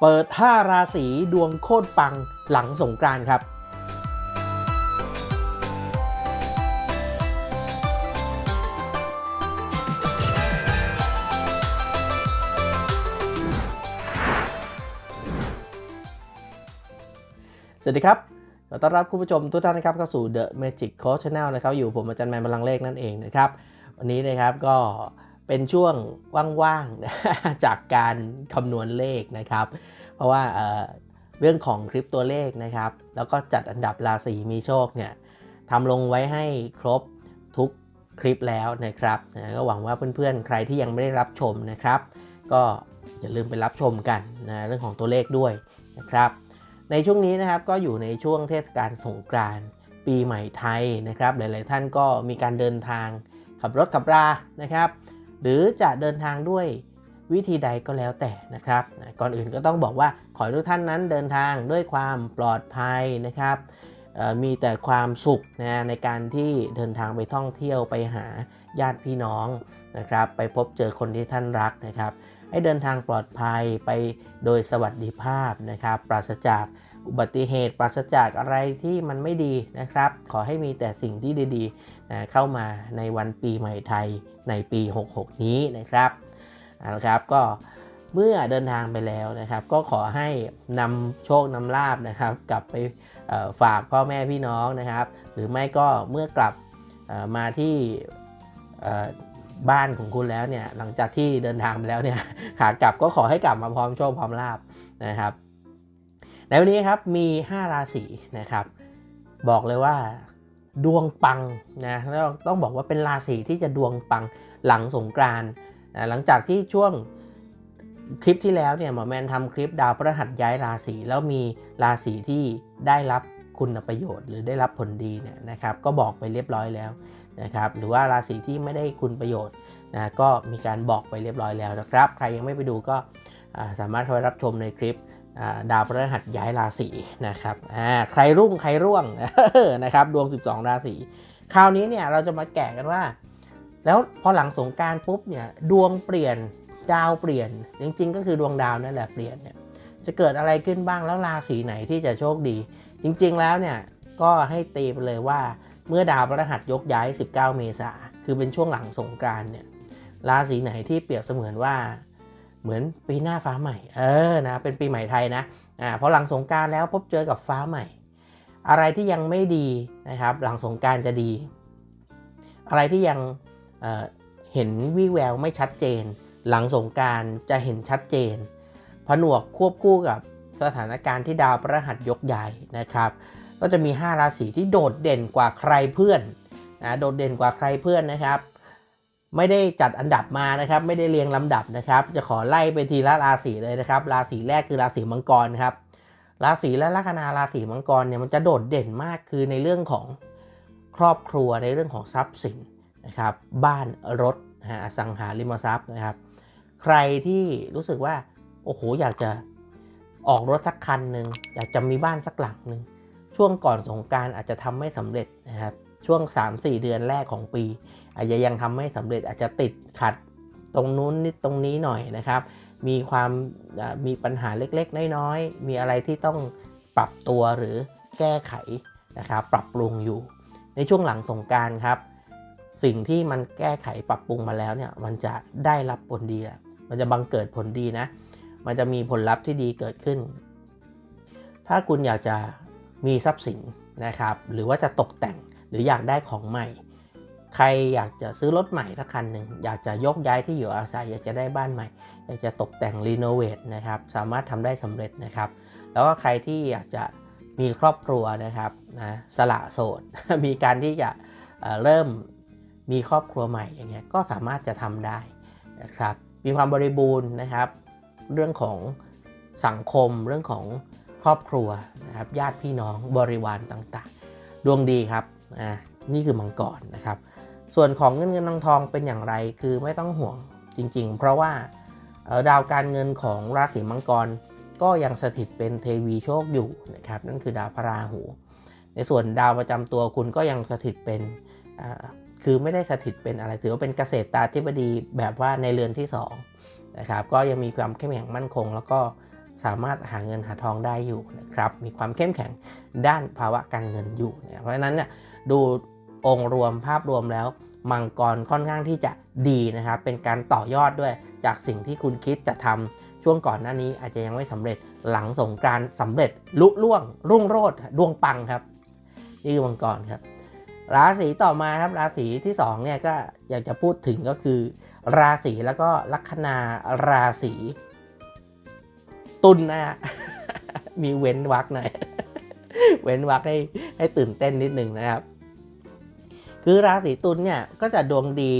เปิด 5 ราศีดวงโคตรปังหลังสงกรานครับ สวัสดีครับขอต้อนรับคุณผู้ชมทุกท่านนะครับเข้าสู่ The Magic Coach Channel นะครับ อยู่ผมอาจารย์แมนพลังเลขนั่นเองนะครับ วันนี้นะครับก็เเป็นช่วงว่างๆจากการคำนวณเลขนะครับ เพราะว่าเเรื่องของคลิปตัวเลขนะครับ แล้วก็จัดอันดับราศีมีโชคเนี่ยทำลงไว้ให้ครบทุกคลิปแล้วนะครับก็หวังว่าเพื่อนๆ ใครที่ยังไม่ได้รับชมนะครับ ก็อย่าลืมไปรับชมกันนะเรื่องของตัวเลขด้วยนะครับ ในช่วงนี้นะครับก็อยู่ในช่วงเทศกาลสงกรานต์ปีใหม่ไทยนะครับ หลายๆท่านก็มีการเดินทางขับรถขับรานะครับ หรือจะเดินทางด้วยวิธีใดก็แล้วแต่นะครับนะก่อนอื่นก็ต้องบอกว่าขอให้ทุกท่านนั้นเดินทางด้วยความปลอดภัยนะครับมีแต่ความสุขนะในการที่เดินทางไปท่องเที่ยวไปหาญาติพี่น้องนะครับไปพบเจอคนที่ท่านรักนะครับ ให้เดินทางปลอดภัยไปโดยสวัสดิภาพนะครับ ปราศจาก อุบัติเหตุปราศจากอะไรที่มันไม่ดีนะครับ ขอให้มีแต่สิ่งที่ดีๆนะเข้ามาในวันปีใหม่ไทยในปี 66 นี้นะครับเอาละครับก็เมื่อเดินทางไปแล้วนะครับ ก็ขอให้นำโชคนำลาบนะครับ กลับไปฝากพ่อแม่พี่น้องนะครับ หรือไม่ก็เมื่อกลับมาที่บ้านของคุณแล้วเนี่ยหลังจากที่เดินทางไปแล้วเนี่ยขากลับก็ขอให้กลับมาพร้อมโชคพร้อมลาบนะครับ ในวันนี้ครับมี 5 ราศีนะครับ บอกเลยว่าดวงปังนะแล้วต้องบอกว่าเป็นราศีที่จะดวงปังหลังสงกรานนะหลังจากที่ช่วงคลิปที่แล้วเนี่ยหมอแมนทำคลิปดาวพฤหัสย้ายราศีแล้วมีราศีที่ได้รับคุณประโยชน์ หรือได้รับผลดีเนี่ยนะครับ ก็บอกไปเรียบร้อยแล้วนะครับหรือว่าราศีที่ไม่ได้คุณประโยชน์นะก็มีการบอกไปเรียบร้อยแล้วนะครับ ใครยังไม่ไปดูก็สามารถเข้าไปรับชมในคลิป ดาวพฤหัสย้ายราศีนะครับใครรุ่งใครร่วงนะครับดวง 12 ราศีคราวนี้เนี่ยเราจะมาแกะกันว่า แล้วพอหลังสงการปุ๊บเนี่ยดวงเปลี่ยนดาวเปลี่ยน จริง ๆ ก็คือดวงดาวนั่นแหละเปลี่ยนเนี่ยจะเกิดอะไรขึ้นบ้างแล้วราศีไหนที่จะโชคดี จริง ๆ แล้วเนี่ยก็ให้ตีไปเลยว่าเมื่อดาวพฤหัสยกย้าย 19 เมษาคือเป็นช่วงหลังสงกานต์เนี่ยราศีไหนที่เปรียบเสมือนว่า เหมือนปีหน้าฟ้าใหม่ เออนะเป็นปีใหม่ไทยนะอ่าพอหลังสงการแล้วพบเจอกับฟ้าใหม่ อะไรที่ยังไม่ดีนะครับ หลังสงการจะดี อะไรที่ยังเเห็นวิแววไม่ชัดเจน หลังสงการจะเห็นชัดเจน ผนวกควบคู่กับสถานการณ์ที่ดาวพฤหัสยกย้ายนะครับ ก็จะมี 5 ราศีที่โดดเด่นกว่าใครเพื่อนนะโดดเด่นกว่าใครเพื่อนนะครับ ไม่ได้จัดอันดับมานะครับ ไม่ได้เรียงลำดับนะครับ จะขอไล่ไปทีละราศีเลยนะครับ ราศีแรกคือราศีมังกรครับ ราศีและลัคนาราศีมังกรเนี่ยมันจะโดดเด่นมากคือในเรื่องของครอบครัวในเรื่องของทรัพย์สินนะครับ บ้านรถฮะอสังหาริมทรัพย์นะครับ ใครที่รู้สึกว่าโอ้โหอยากจะออกรถสักคันหนึ่งอยากจะมีบ้านสักหลังหนึ่งช่วงก่อนสงการอาจจะทำไม่สำเร็จนะครับช่วง 3-4 เดือนแรกของปี อาจจะยังทำไม่สำเร็จอาจจะติดขัดตรงนู้นนิดตรงนี้หน่อยนะครับ มีความมีปัญหาเล็กๆ น้อยๆ มีอะไรที่ต้องปรับตัวหรือแก้ไขนะครับปรับปรุงอยู่ ในช่วงหลังสงการครับ สิ่งที่มันแก้ไขปรับปรุงมาแล้วเนี่ยมันจะได้รับผลดีมันจะบังเกิดผลดีนะ มันจะมีผลลัพธ์ที่ดีเกิดขึ้น ถ้าคุณอยากจะมีทรัพย์สินนะครับ หรือว่าจะตกแต่งหรืออยากได้ของใหม่ ใครอยากจะซื้อรถใหม่สักคันหนึ่งอยากจะยกย้ายที่อยู่อาศัย อยากจะได้บ้านใหม่ อยากจะตกแต่งรีโนเวทนะครับสามารถทำได้สำเร็จนะครับ แล้วก็ใครที่อยากจะมีครอบครัวนะครับนะสละโสด มีการที่จะเเริ่มมีครอบครัวใหม่อย่างเงี้ยก็สามารถจะทำได้นะครับมีความบริบูรณ์นะครับ เรื่องของสังคมเรื่องของครอบครัวนะครับญาติพี่น้องบริวารต่างๆ ดวงดีครับอ่านี่คือมังกรนะครับ ส่วนของเงินเงินทองทองเป็นอย่างไรคือไม่ต้องห่วงจริง ๆ เพราะว่าดาวการเงินของราศีมังกรก็ยังสถิตเป็นเทวีโชคอยู่นะครับนั่นคือดาวพระราหู ในส่วนดาวประจำตัวคุณก็ยังสถิตเป็นคือไม่ได้สถิตเป็นอะไรถือว่าเป็นเกษตรตาธิบดีแบบว่าในเรือนที่2นะครับก็ยังมีความเข้มแข็งมั่นคง แล้วก็สามารถหาเงินหาทองได้อยู่นะครับมีความเข้มแข็งด้านภาวะการเงินอยู่ เพราะฉะนั้นเนี่ยดู องค์รวมภาพรวมแล้วมังกรค่อนข้างที่จะดีนะครับ เป็นการต่อยอดด้วยจากสิ่งที่คุณคิดจะทำช่วงก่อนหน้านี้อาจจะยังไม่สำเร็จหลังสงการสำเร็จลุล่วง รุ่งโรจน์ดวงปังครับ นี่คือมังกรครับ ราศีต่อมาครับราศีที่2เนี่ยก็อยากจะพูดถึงก็คือ ราศีแล้วก็ลัคนาราศีตุลนะฮะมีเว้นวักหน่อย เว้นวักให้ให้ตื่นเต้นนิดหนึ่งนะครับ คือราศีตุลเนี่ยก็จะดวงดี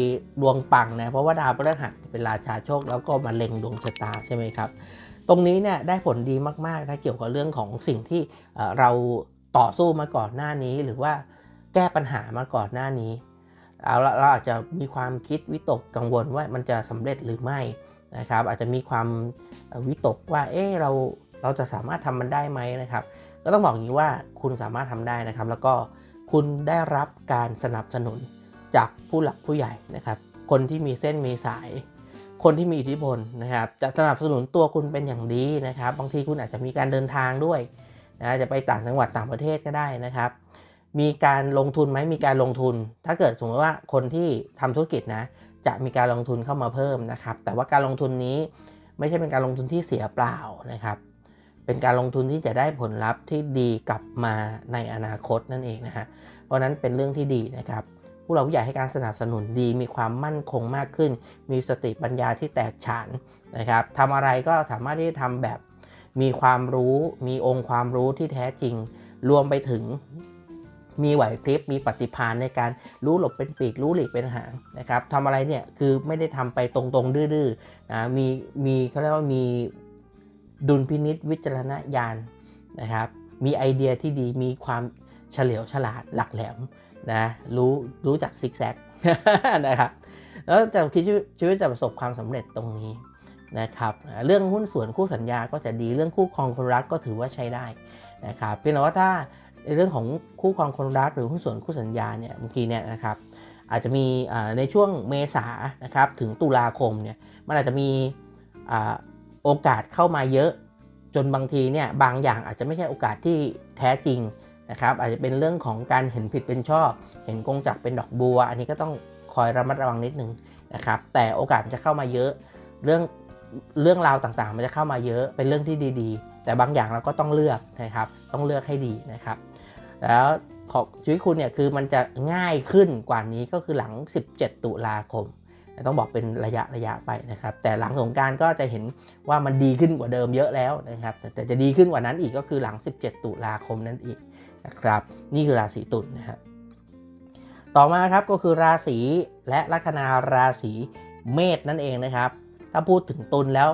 ดวงปังนะเพราะว่าดาวพฤหัสเป็นราชาโชคแล้วก็มาเล็งดวงชะตาใช่ไหมครับ ตรงนี้เนี่ยได้ผลดีมากๆถ้าเกี่ยวกับเรื่องของสิ่งที่เราต่อสู้มาก่อนหน้านี้ หรือว่าแก้ปัญหามาก่อนหน้านี้เอาละเราอาจจะมีความคิดวิตกกังวลว่ามันจะสำเร็จหรือไม่นะครับ อาจจะมีความวิตกว่าเอ๊ะเราเราจะสามารถทำมันได้ไหมนะครับ ก็ต้องบอกอย่างนี้ว่าคุณสามารถทำได้นะครับ แล้วก็ คุณได้รับการสนับสนุนจากผู้หลักผู้ใหญ่นะครับ คนที่มีเส้นมีสาย คนที่มีอิทธิพลนะครับ จะสนับสนุนตัวคุณเป็นอย่างดีนะครับ บางทีคุณอาจจะมีการเดินทางด้วยนะจะไปต่างจังหวัดต่างประเทศก็ได้นะครับ มีการลงทุนไหมมีการลงทุน ถ้าเกิดสมมติว่าคนที่ทำธุรกิจนะ จะมีการลงทุนเข้ามาเพิ่มนะครับ แต่ว่าการลงทุนนี้ไม่ใช่เป็นการลงทุนที่เสียเปล่านะครับ เป็นการลงทุนที่จะได้ผลลัพธ์ที่ดีกลับมาในอนาคตนั่นเองนะฮะเพราะนั้นเป็นเรื่องที่ดีนะครับผู้หลักผู้ใหญ่ให้การสนับสนุนดี มีความมั่นคงมากขึ้น มีสติปัญญาที่แตกฉานนะครับทำอะไรก็สามารถที่จะทำแบบมีความรู้ มีองค์ความรู้ที่แท้จริง รวมไปถึงมีไหวพริบ มีปฏิภาณในการรู้หลบเป็นปีก รู้หลีกเป็นหางนะครับทำอะไรเนี่ยคือไม่ได้ทำไปตรงๆ ดื้อๆนะ มี มีเขาเรียกว่ามี ดุลพินิษวิจารณญาณนะครับ มีไอเดียที่ดีมีความเฉลียวฉลาดหลักแหลมนะรู้รู้จักซิกแซกนะครับแล้วจะคิดชีวิตชีวิตจะประสบความสำเร็จตรงนี้นะครับเรื่องหุ้นส่วนคู่สัญญาก็จะดีเรื่องคู่ครองคนรักก็ถือว่าใช้ได้นะครับเพียงแต่ว่าถ้าในเรื่องของคู่ครองคนรักหรือหุ้นส่วนคู่สัญญาเนี่ยบางทีเนี่ยนะครับอาจจะมีในช่วงเมษานะครับถึงตุลาคมเนี่ยมันอาจจะมี โอกาสเข้ามาเยอะ จนบางทีเนี่ยบางอย่างอาจจะไม่ใช่โอกาสที่แท้จริงนะครับอาจจะเป็นเรื่องของการเห็นผิดเป็นชอบ เห็นกงจักเป็นดอกบัว อันนี้ก็ต้องคอยระมัดระวังนิดนึงนะครับแต่โอกาสมันจะเข้ามาเยอะเรื่องเรื่องราวต่างๆ มันจะเข้ามาเยอะเป็นเรื่องที่ดีๆ แต่บางอย่างเราก็ต้องเลือกนะครับต้องเลือกให้ดีนะครับ แล้วของชีวิตคุณเนี่ยคือมันจะง่ายขึ้นกว่านี้ก็คือหลัง 17 ตุลาคม ต้องบอกเป็นระยะระยะไปนะครับ แต่หลังสงกรารก็จะเห็นว่ามันดีขึ้นกว่าเดิมเยอะแล้วนะครับแต่แต่จะดีขึ้นกว่านั้นอีกก็คือหลัง 17 ตุลาคมนั่นอีกนะครับ นี่คือราศีตุลนะครับต่อมาครับก็คือราศีและลัคนาราศีเมษนั่นเองนะครับ ถ้าพูดถึงตุลแล้ว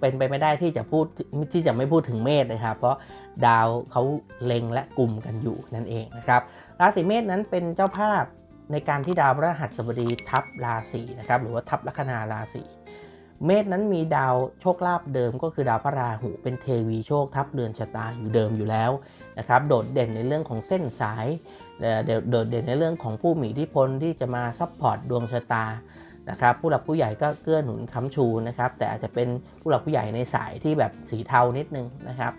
เป็นไปไม่ได้ที่จะพูดที่จะไม่พูดถึงเมษนะครับ เพราะดาวเขาเล็งและกลุ่มกันอยู่นั่นเองนะครับ ราศีเมษนั้นเป็นเจ้าภาพ ในการที่ดาวพฤหัสบดีทับราศีนะครับหรือว่าทับลัคนาราศีเมษนั้นมีดาวโชคลาภเดิมก็คือดาวพระราหูเป็นเทวีโชคทับเรือนชะตาอยู่เดิมอยู่แล้วนะครับโดดเด่นในเรื่องของเส้นสายโดดเด่นในเรื่องของผู้มีอิทธิพลที่จะมาซัพพอร์ตดวงชะตานะครับผู้หลักผู้ใหญ่ก็เกื้อหนุนค้ำชูนะครับแต่อาจจะเป็นผู้หลักผู้ใหญ่ในสายที่แบบสีเทานิดนึงนะครับ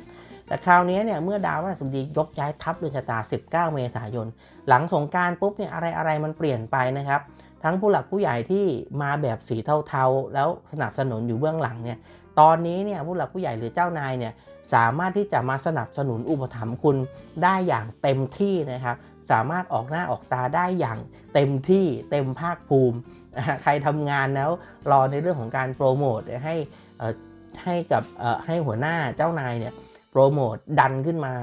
แต่คราวนี้เนี่ยเมื่อดาวพฤหัสบดียกย้ายทับเรือนชะตา 19 เมษายน หลังสงการปุ๊บเนี่ยอะไรอะไรมันเปลี่ยนไปนะครับ ทั้งผู้หลักผู้ใหญ่ที่มาแบบสีเทาๆ แล้วสนับสนุนอยู่เบื้องหลังเนี่ยตอนนี้เนี่ยผู้หลักผู้ใหญ่หรือเจ้านายเนี่ยสามารถที่จะมาสนับสนุนอุปถัมภ์คุณได้อย่างเต็มที่นะครับสามารถออกหน้าออกตาได้อย่างเต็มที่เต็มภาคภูมิ ใครทำงานแล้วรอในเรื่องของการโปรโมทให้ให้กับให้หัวหน้าเจ้านายเนี่ย โปรโมทดันขึ้นมา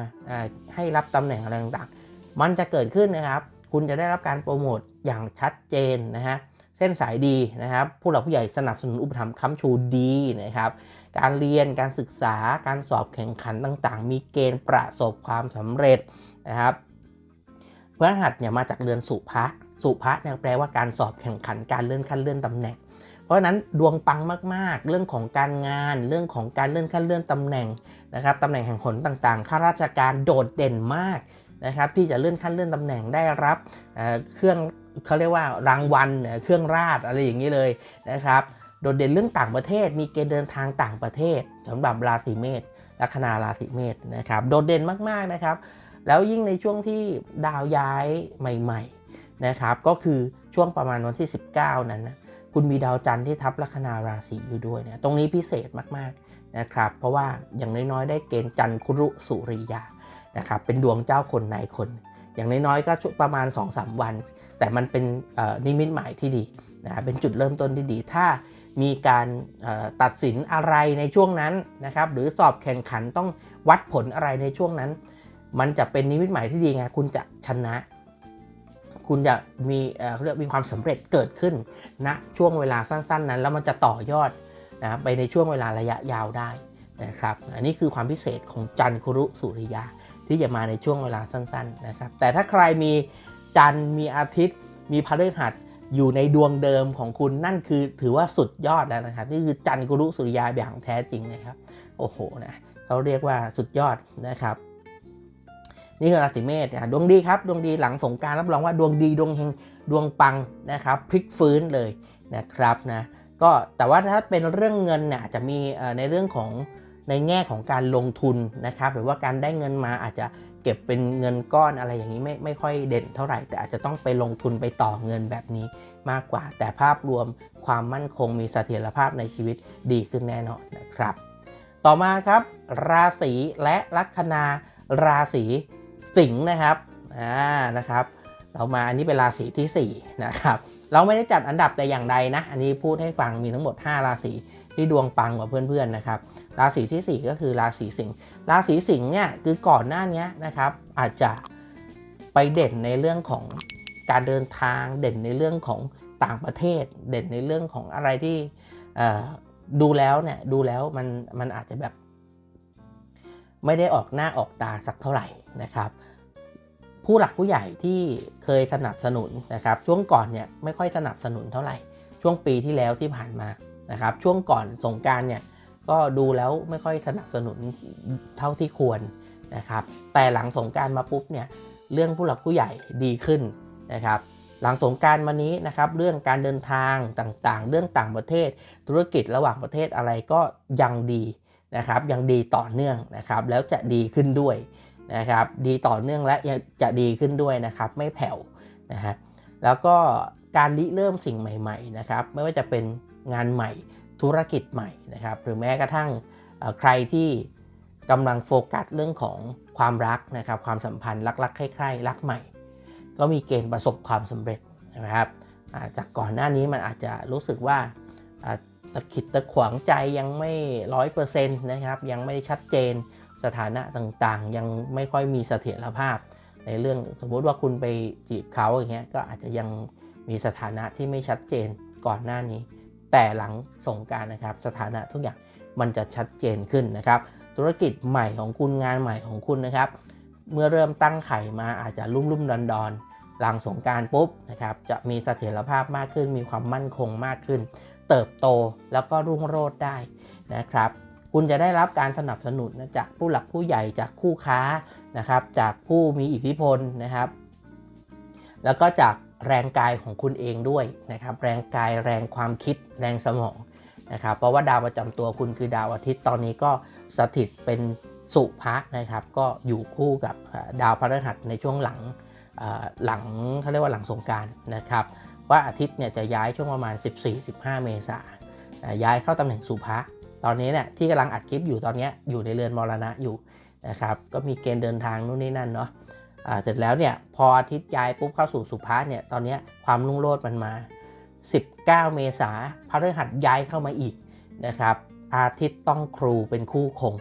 ให้รับตำแหน่งอะไรต่างๆ มันจะเกิดขึ้นนะครับ คุณจะได้รับการโปรโมทอย่างชัดเจนนะฮะเส้นสายดีนะครับผู้หลักผู้ใหญ่สนับสนุนอุปถัมภ์ค้ำชูดีนะครับ การเรียนการศึกษาการสอบแข่งขันต่างๆ มีเกณฑ์ประสบความสำเร็จนะครับพฤหัสเนี่ยมาจากเดือนสุภะสุภะเนี่ยแปลว่าการสอบแข่งขันการเลื่อนขั้นเลื่อนตำแหน่ง เพราะฉะนั้นดวงปังมากๆ เรื่องของการงาน เรื่องของการเลื่อนขั้นเลื่อนตำแหน่ง นะครับตำแหน่งแห่งผลต่างๆ ข้าราชการโดดเด่นมากนะครับที่จะเลื่อนขั้นเลื่อนตำแหน่งได้รับเเครื่องเขาเรียกว่ารางวัลเครื่องราชอะไรอย่างนี้เลยนะครับโดดเด่นเรื่องต่างประเทศ มีเกณฑ์เดินทางต่างประเทศสำหรับราศีเมษลัคนาราศีเมษนะครับโดดเด่นมากๆนะครับแล้วยิ่งในช่วงที่ดาวย้ายใหม่ๆนะครับก็คือช่วงประมาณวันที่ 19 นั้นนะคุณมีดาวจันทร์ที่ทับลัคนาราศีอยู่ด้วยเนี่ยตรงนี้พิเศษมากๆ นะครับ เพราะว่าอย่างน้อยๆ ได้เกณฑ์จันคุรุสุริยานะครับเป็นดวงเจ้าคนนายคน อย่างน้อยๆก็ประมาณ 2-3 วัน แต่มันเป็นนิมิตหมายที่ดีนะเป็นจุดเริ่มต้นที่ดี ถ้ามีการตัดสินอะไรในช่วงนั้นนะครับหรือสอบแข่งขันต้องวัดผลอะไรในช่วงนั้น มันจะเป็นนิมิตหมายที่ดีไงคุณจะชนะ คุณจะมีเขาเรียกมีความสำเร็จเกิดขึ้นณนะช่วงเวลาสั้น ๆ นั้น แล้วมันจะต่อยอด นะไปในช่วงเวลาระยะยาวได้นะครับ อันนี้คือความพิเศษของจันทร์คุรุสุริยาที่จะมาในช่วงเวลาสั้นๆนะครับ แต่ถ้าใครมีจันทร์มีอาทิตย์ มีพฤหัสอยู่ในดวงเดิมของคุณนั่นคือถือว่าสุดยอดแล้วนะครับนี่คือจันทร์กุรุสุริยาอย่างแท้จริงนะครับ โอ้โหนะเขาเรียกว่าสุดยอดนะครับ นี่คือราศีเมษนะดวงดีครับ ดวงดีหลังสงการรับรองว่าดวงดีดวงเฮงดวงปังนะครับ พลิกฟื้นเลยนะครับนะ ก็แต่ว่าถ้าเป็นเรื่องเงินเนี่ยจะมีในเรื่องของในแง่ของการลงทุนนะครับ หรือว่าการได้เงินมาอาจจะเก็บเป็นเงินก้อนอะไรอย่างนี้ไม่ไม่ค่อยเด่นเท่าไหร่ แต่อาจจะต้องไปลงทุนไปต่อเงินแบบนี้มากกว่า แต่ภาพรวมความมั่นคงมีเสถียรภาพในชีวิตดีขึ้นแน่นอนนะครับ ต่อมาครับ ราศีและลัคนาราศีสิงห์นะครับอ่านะครับ เรามาอันนี้เป็นราศีที่4นะครับ เราไม่ได้จัดอันดับแต่อย่างใดนะ อันนี้พูดให้ฟังมีทั้งหมด 5 ราศีที่ดวงปังกว่าเพื่อนๆนะครับ ราศีที่ 4 ก็คือราศีสิงห์ ราศีสิงห์เนี่ยคือก่อนหน้านี้นะครับ อาจจะไปเด่นในเรื่องของการเดินทาง เด่นในเรื่องของต่างประเทศ เด่นในเรื่องของอะไรที่ดูแล้วเนี่ยดูแล้วมันมันอาจจะแบบ ไม่ได้ออกหน้าออกตาสักเท่าไหร่นะครับ ผู้หลักผู้ใหญ่ที่เคยสนับสนุนนะครับช่วงก่อนเนี่ยไม่ค่อยสนับสนุนเท่าไหร่ ช่วงปีที่แล้วที่ผ่านมานะครับช่วงก่อนสงการเนี่ยก็ดูแล้วไม่ค่อยสนับสนุนเท่าที่ควรนะครับแต่หลังสงการมาปุ๊บเนี่ยเรื่องผู้หลักผู้ใหญ่ดีขึ้นนะครับหลังสงการมานี้นะครับเรื่องการเดินทางต่างๆ เรื่องต่างประเทศ ธุรกิจระหว่างประเทศอะไรก็ยังดีนะครับยังดีต่อเนื่องนะครับแล้วจะดีขึ้นด้วย นะครับ ดีต่อเนื่องและจะดีขึ้นด้วยนะครับ ไม่แผ่วนะฮะแล้วก็การริเริ่มสิ่งใหม่ๆนะครับ ไม่ว่าจะเป็นงานใหม่ธุรกิจใหม่นะครับ หรือแม้กระทั่งใครที่กำลังโฟกัสเรื่องของความรักนะครับ ความสัมพันธ์รักๆใคร่ๆรักใหม่ ก็มีเกณฑ์ประสบความสำเร็จนะครับจากก่อนหน้านี้มันอาจจะรู้สึกว่าตะขิดตะขวางใจยังไม่ร้อยเปอร์เซ็นต์นะครับ ยังไม่ชัดเจน สถานะต่างๆ ยังไม่ค่อยมีเสถียรภาพ ในเรื่องสมมุติว่าคุณไปจีบเขาอย่างเงี้ยก็อาจจะยังมีสถานะที่ไม่ชัดเจนก่อนหน้านี้ แต่หลังสงการนะครับ สถานะทุกอย่างมันจะชัดเจนขึ้นนะครับ ธุรกิจใหม่ของคุณงานใหม่ของคุณนะครับ เมื่อเริ่มตั้งไข่มาอาจจะลุ่มลุ่มดอนดอนหลังสงการปุ๊บนะครับจะมีเสถียรภาพมากขึ้น มีความมั่นคงมากขึ้น เติบโตแล้วก็รุ่งโรจน์ได้นะครับ คุณจะได้รับการสนับสนุนจากผู้หลักผู้ใหญ่จากคู่ค้านะครับ จากผู้มีอิทธิพลนะครับ แล้วก็จากแรงกายของคุณเองด้วยนะครับ แรงกายแรงความคิดแรงสมองนะครับ เพราะว่าดาวประจำตัวคุณคือดาวอาทิตย์ตอนนี้ก็สถิตเป็นสุภะนะครับ ก็อยู่คู่กับดาวพฤหัสในช่วงหลังหลังเขาเรียกว่าหลังสงการนะครับ ว่าอาทิตย์เนี่ยจะย้ายช่วงประมาณ 14-15 เมษาย้ายเข้าตำแหน่งสุภะ ตอนนี้เนี่ยที่กำลังอัดคลิปอยู่ตอนนี้อยู่ในเรือนมรณะอยู่นะครับก็มีเกณฑ์เดินทางนู่นนี่นั่นเนาะเสร็จแล้วเนี่ยพออาทิตย์ย้ายปุ๊บเข้าสู่สุภาเนี่ยตอนนี้ความรุ่งโรจน์มันมา 19 เมษาพระฤหัสย้ายเข้ามาอีกนะครับอาทิตย์ต้องครูเป็นคู่คง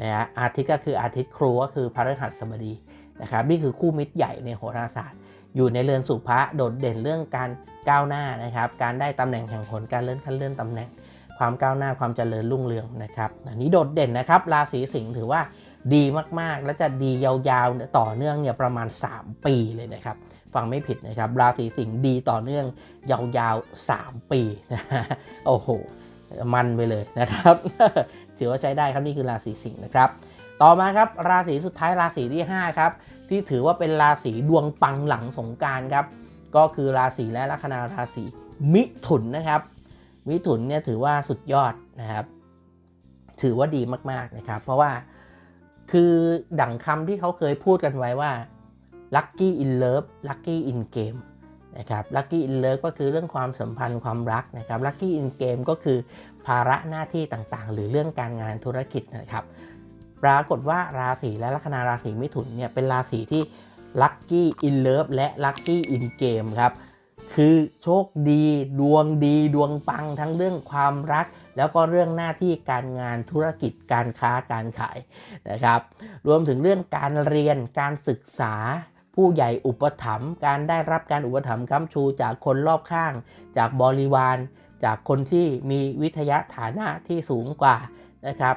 นะฮะอาทิตย์ก็คืออาทิตย์ครูก็คือพระฤหัสบดีนะครับนี่คือคู่มิตรใหญ่ในโหราศาสตร์ อยู่ในเรือนสุภะโดดเด่นเรื่องการก้าวหน้านะครับการได้ตำแหน่งแห่งผลการเลื่อนขั้นเลื่อนตำแหน่ง ความก้าวหน้าความเจริญรุ่งเรืองนะครับอันนี้โดดเด่นนะครับ ราศีสิงห์ถือว่าดีมากๆ และจะดียาวๆต่อเนื่องเนี่ยประมาณ 3 ปีเลยนะครับฟังไม่ผิดนะครับ ราศีสิงห์ดีต่อเนื่องยาวๆ 3 ปีนะโอ้โหมันไปเลยนะครับ ถือว่าใช้ได้ครับนี่คือราศีสิงห์นะครับ ต่อมาครับราศีสุดท้ายราศีที่ 5 ครับ ที่ถือว่าเป็นราศีดวงปังหลังสงการครับ ก็คือราศีและลัคนาราศีมิถุนนะครับ มิถุนเนี่ยถือว่าสุดยอดนะครับ ถือว่าดีมากๆนะครับ เพราะว่าคือดั่งคำที่เขาเคยพูดกันไว้ว่า lucky in love lucky in game นะครับ lucky in love ก็คือเรื่องความสัมพันธ์ความรักนะครับ lucky in game ก็คือภาระหน้าที่ต่างๆ หรือเรื่องการงานธุรกิจนะครับปรากฏว่าราศีและลัคนาราศีมิถุนเนี่ยเป็นราศีที่ lucky in love และ lucky in game ครับ คือโชคดีดวงดีดวงปังทั้งเรื่องความรัก แล้วก็เรื่องหน้าที่การงานธุรกิจการค้าการขายนะครับ รวมถึงเรื่องการเรียนการศึกษา ผู้ใหญ่อุปถัมภ์การได้รับการอุปถัมภ์ค้ำชูจากคนรอบข้าง จากบริวาร จากคนที่มีวิทยาฐานะที่สูงกว่านะครับ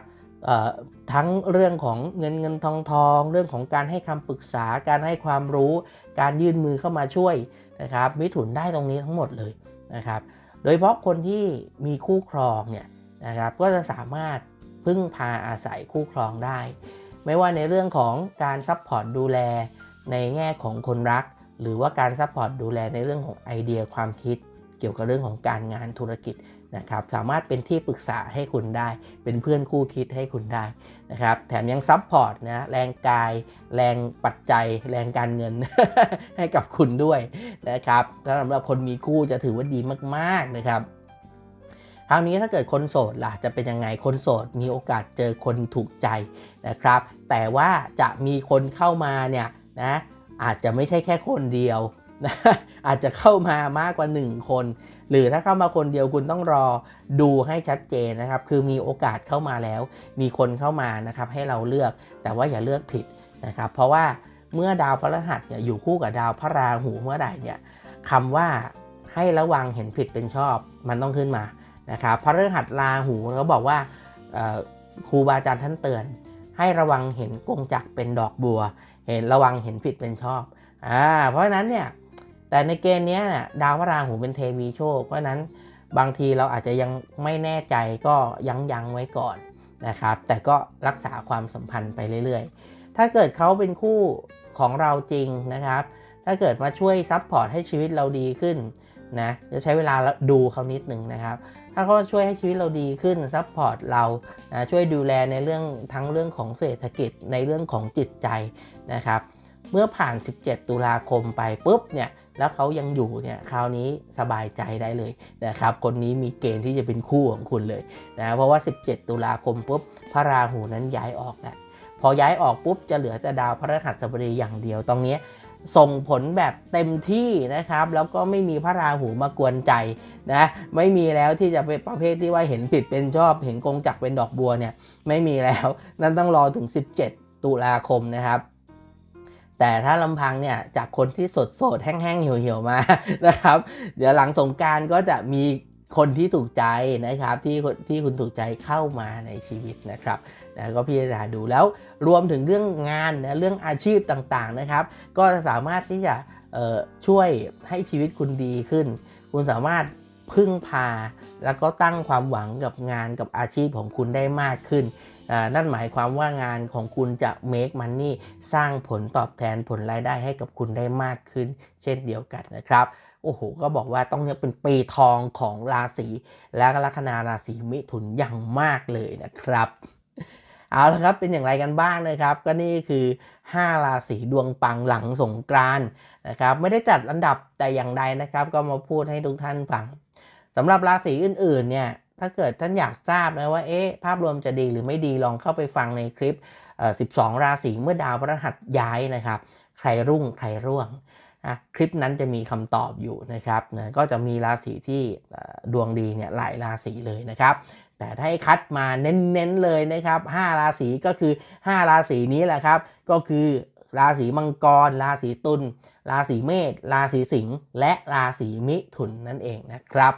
ทั้งเรื่องของเงินเงินทองทอง เรื่องของการให้คำปรึกษาการให้ความรู้ การยื่นมือเข้ามาช่วย นะครับมิถุนได้ตรงนี้ทั้งหมดเลยนะครับ โดยเฉพาะคนที่มีคู่ครองเนี่ยนะครับก็จะสามารถพึ่งพาอาศัยคู่ครองได้ ไม่ว่าในเรื่องของการซัพพอร์ตดูแลในแง่ของคนรัก หรือว่าการซัพพอร์ตดูแลในเรื่องของไอเดียความคิด เกี่ยวกับเรื่องของการงานธุรกิจนะครับสามารถเป็นที่ปรึกษาให้คุณได้ เป็นเพื่อนคู่คิดให้คุณได้นะครับแถมยังซัพพอร์ตนะแรงกาย แรงปัจจัย แรงการเงินให้กับคุณด้วยนะครับสำหรับคนมีคู่จะถือว่าดีมากๆนะครับคราวนี้ถ้าเกิดคนโสดล่ะจะเป็นยังไงคนโสดมีโอกาสเจอคนถูกใจนะครับ แต่ว่าจะมีคนเข้ามาเนี่ยนะอาจจะไม่ใช่แค่คนเดียว นะอาจจะเข้ามามากกว่า 1 คน หรือถ้าเข้ามาคนเดียวคุณต้องรอดูให้ชัดเจนนะครับ คือมีโอกาสเข้ามาแล้ว มีคนเข้ามานะครับให้เราเลือก แต่ว่าอย่าเลือกผิดนะครับ เพราะว่าเมื่อดาวพฤหัสเนี่ยอยู่คู่กับดาวพระราหูเมื่อใดเนี่ยคำว่าให้ระวังเห็นผิดเป็นชอบ มันต้องขึ้นมานะครับพระฤหัสราหูเขาบอกว่าครูบาอาจารย์ท่านเตือน ให้ระวังเห็นกงจักเป็นดอกบัว เห็นระวังเห็นผิดเป็นชอบอ่าเพราะฉะนั้นเนี่ย แต่ในเกณฑ์นี้เนี่ยดาวพระราหูเป็นเทวีโชค เพราะฉะนั้นบางทีเราอาจจะยังไม่แน่ใจก็ยั้งยั้งไว้ก่อนนะครับ แต่ก็รักษาความสัมพันธ์ไปเรื่อยๆ ถ้าเกิดเขาเป็นคู่ของเราจริงนะครับ ถ้าเกิดมาช่วยซัพพอร์ตให้ชีวิตเราดีขึ้นนะจะใช้เวลาดูเขานิดหนึ่งนะครับ ถ้าเขาช่วยให้ชีวิตเราดีขึ้นซัพพอร์ตเรานะช่วยดูแลในเรื่องทั้งเรื่องของเศรษฐกิจในเรื่องของจิตใจนะครับ เมื่อผ่าน 17 ตุลาคมไปปุ๊บเนี่ยแล้วเขายังอยู่เนี่ยคราวนี้สบายใจได้เลยนะครับคนนี้มีเกณฑ์ที่จะเป็นคู่ของคุณเลยนะเพราะว่า 17 ตุลาคมปุ๊บพระราหูนั้นย้ายออกแล้วพอย้ายออกปุ๊บจะเหลือแต่ดาวพระรหัสบดีอย่างเดียวตรงนี้ส่งผลแบบเต็มที่นะครับ แล้วก็ไม่มีพระราหูมากวนใจนะไม่มีแล้วที่จะเป็นประเภทที่ว่าเห็นผิดเป็นชอบ เห็นกงจักเป็นดอกบัวเนี่ยไม่มีแล้ว นั่นต้องรอถึง 17 ตุลาคมนะครับ แต่ถ้าลำพังเนี่ยจากคนที่สดสดๆแห้งๆเหี่ยวๆมานะครับ เดี๋ยวหลังสงการก็จะมีคนที่ถูกใจนะครับที่ที่คุณถูกใจเข้ามาในชีวิตนะครับนะก็พิจารณาดูแล้วรวมถึงเรื่องงานนะเรื่องอาชีพต่างๆนะครับ ก็จะสามารถที่จะช่วยให้ชีวิตคุณดีขึ้น คุณสามารถพึ่งพา แล้วก็ตั้งความหวังกับงานกับอาชีพของคุณได้มากขึ้น นั่นหมายความว่างานของคุณจะ make money สร้างผลตอบแทนผลรายได้ให้กับคุณได้มากขึ้น เช่นเดียวกันนะครับโอ้โหก็บอกว่าต้องเนี่ยเป็นปีทองของราศีและลัคนาราศีมิถุนอย่างมากเลยนะครับเอาละครับเป็นอย่างไรกันบ้างนะครับ ก็นี่คือ 5 ราศีดวงปังหลังสงกรานนะครับ ไม่ได้จัดอันดับแต่อย่างใดนะครับ ก็มาพูดให้ทุกท่านฟังสำหรับราศีอื่นๆเนี่ย ถ้าเกิดท่านอยากทราบนะว่าเอ๊ะภาพรวมจะดีหรือไม่ดีลองเข้าไปฟังในคลิป 12 ราศีเมื่อดาวพฤหัสย้ายนะครับ ใครรุ่งใครร่วงนะคลิปนั้นจะมีคำตอบอยู่นะครับนะก็จะมีราศีที่ดวงดีเนี่ยหลายราศีเลยนะครับ แต่ถ้าให้คัดมาเน้นๆเลยนะครับ 5 ราศีก็คือ 5 ราศีนี้แหละครับ ก็คือราศีมังกร ราศีตุลราศีเมษราศีสิงห์และราศีมิถุนนั่นเองนะครับ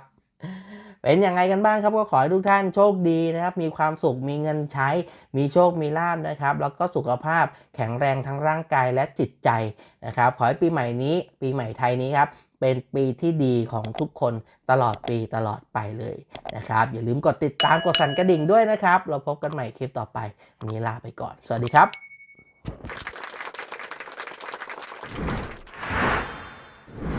เป็นยังไงกันบ้างครับก็ขอให้ทุกท่านโชคดีนะครับ มีความสุขมีเงินใช้ มีโชคมีลาบนะครับ แล้วก็สุขภาพแข็งแรงทั้งร่างกายและจิตใจนะครับ ขอให้ปีใหม่นี้ ปีใหม่ไทยนี้ครับเป็นปีที่ดีของทุกคนตลอดปีตลอดไปเลยนะครับ อย่าลืมกดติดตามกดสั่นกระดิ่งด้วยนะครับ เราพบกันใหม่คลิปต่อไปวันนี้ลาไปก่อน สวัสดีครับ